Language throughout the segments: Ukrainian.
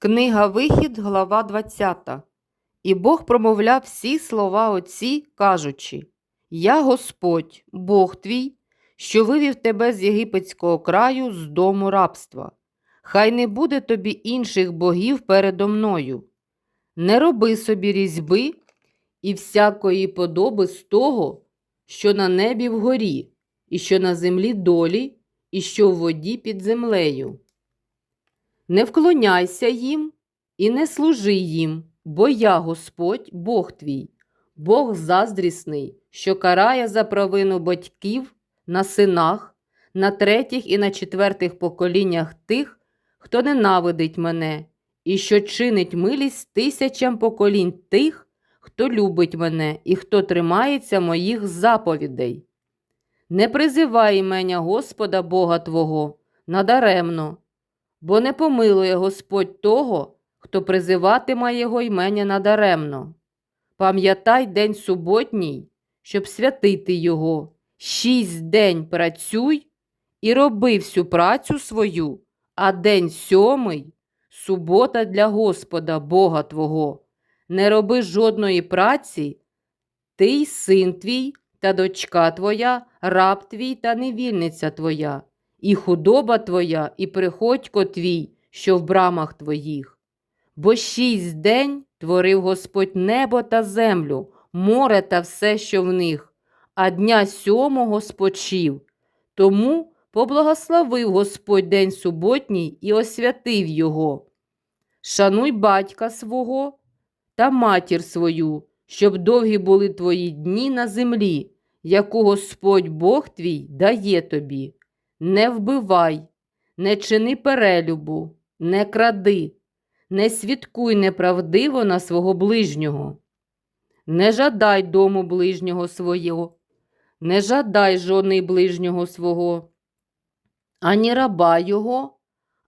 Книга Вихід, глава 20. І Бог промовляв всі слова Отці, кажучи: Я Господь, Бог твій, що вивів тебе з єгипетського краю з дому рабства. Хай не буде тобі інших богів передо мною. Не роби собі різьби і всякої подоби з того, що на небі вгорі, і що на землі долі, і що в воді під землею. Не вклоняйся їм і не служи їм, бо я Господь, Бог твій, Бог заздрісний, що карає за провину батьків на синах, на третіх і на четвертих поколіннях тих, хто ненавидить мене, і що чинить милість тисячам поколінь тих, хто любить мене і хто тримається моїх заповідей. Не призивай імення Господа Бога Твого надаремно, бо не помилує Господь того, хто призиватиме Його імення надаремно. Пам'ятай день суботній, щоб святити Його. Шість день працюй і роби всю працю свою, а день сьомий субота для Господа Бога Твого. Не роби жодної праці, ти й син твій та дочка твоя, раб твій та невільниця твоя, і худоба твоя, і приходько твій, що в брамах твоїх. Бо шість день творив Господь небо та землю, море та все, що в них, а дня сьомого спочив. Тому поблагословив Господь день суботній і освятив його. Шануй батька свого та матір свою, щоб довгі були твої дні на землі, яку Господь Бог твій дає тобі. Не вбивай, не чини перелюбу, не кради, не свідкуй неправдиво на свого ближнього. Не жадай дому ближнього свого, не жадай жони ближнього свого, ані раба його,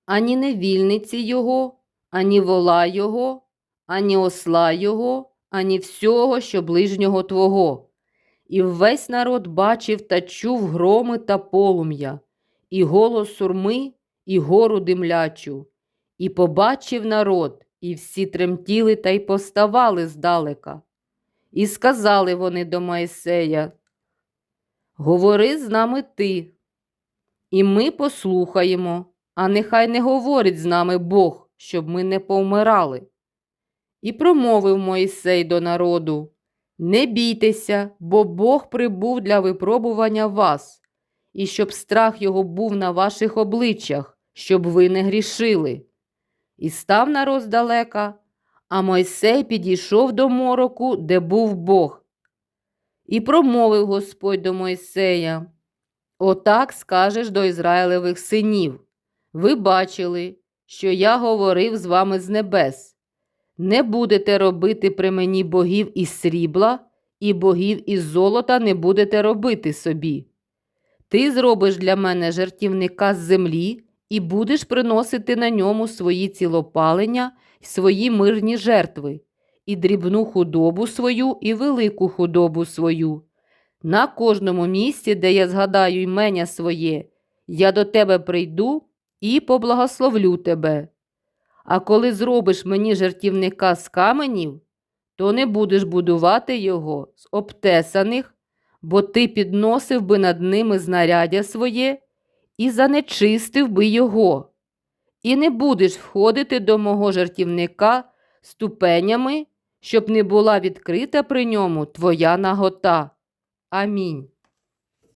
ані невільниці його, ані вола його, ані осла його, ані всього, що ближнього твого. І весь народ бачив та чув громи та полум'я, і голос сурми, і гору димлячу. І побачив народ, і всі тремтіли та й поставали здалека. І сказали вони до Моїсея, Говори з нами ти, і ми послухаємо, а нехай не говорить з нами Бог, щоб ми не повмирали. І промовив Моїсей до народу: Не бійтеся, бо Бог прибув для випробування вас, і щоб страх його був на ваших обличчях, щоб ви не грішили. І став народ здалека, а Мойсей підійшов до мороку, де був Бог. І промовив Господь до Мойсея: Отак скажеш до Ізраїлевих синів. Ви бачили, що я говорив з вами з небес. Не будете робити при мені богів із срібла, і богів із золота не будете робити собі. Ти зробиш для мене жертівника з землі і будеш приносити на ньому свої цілопалення й свої мирні жертви, і дрібну худобу свою, і велику худобу свою. На кожному місці, де я згадаю імення своє, я до тебе прийду і поблагословлю тебе. А коли зробиш мені жертівника з каменів, то не будеш будувати його з обтесаних, бо ти підносив би над ними знаряддя своє і занечистив би його, і не будеш входити до мого жертівника ступенями, щоб не була відкрита при ньому твоя нагота. Амінь.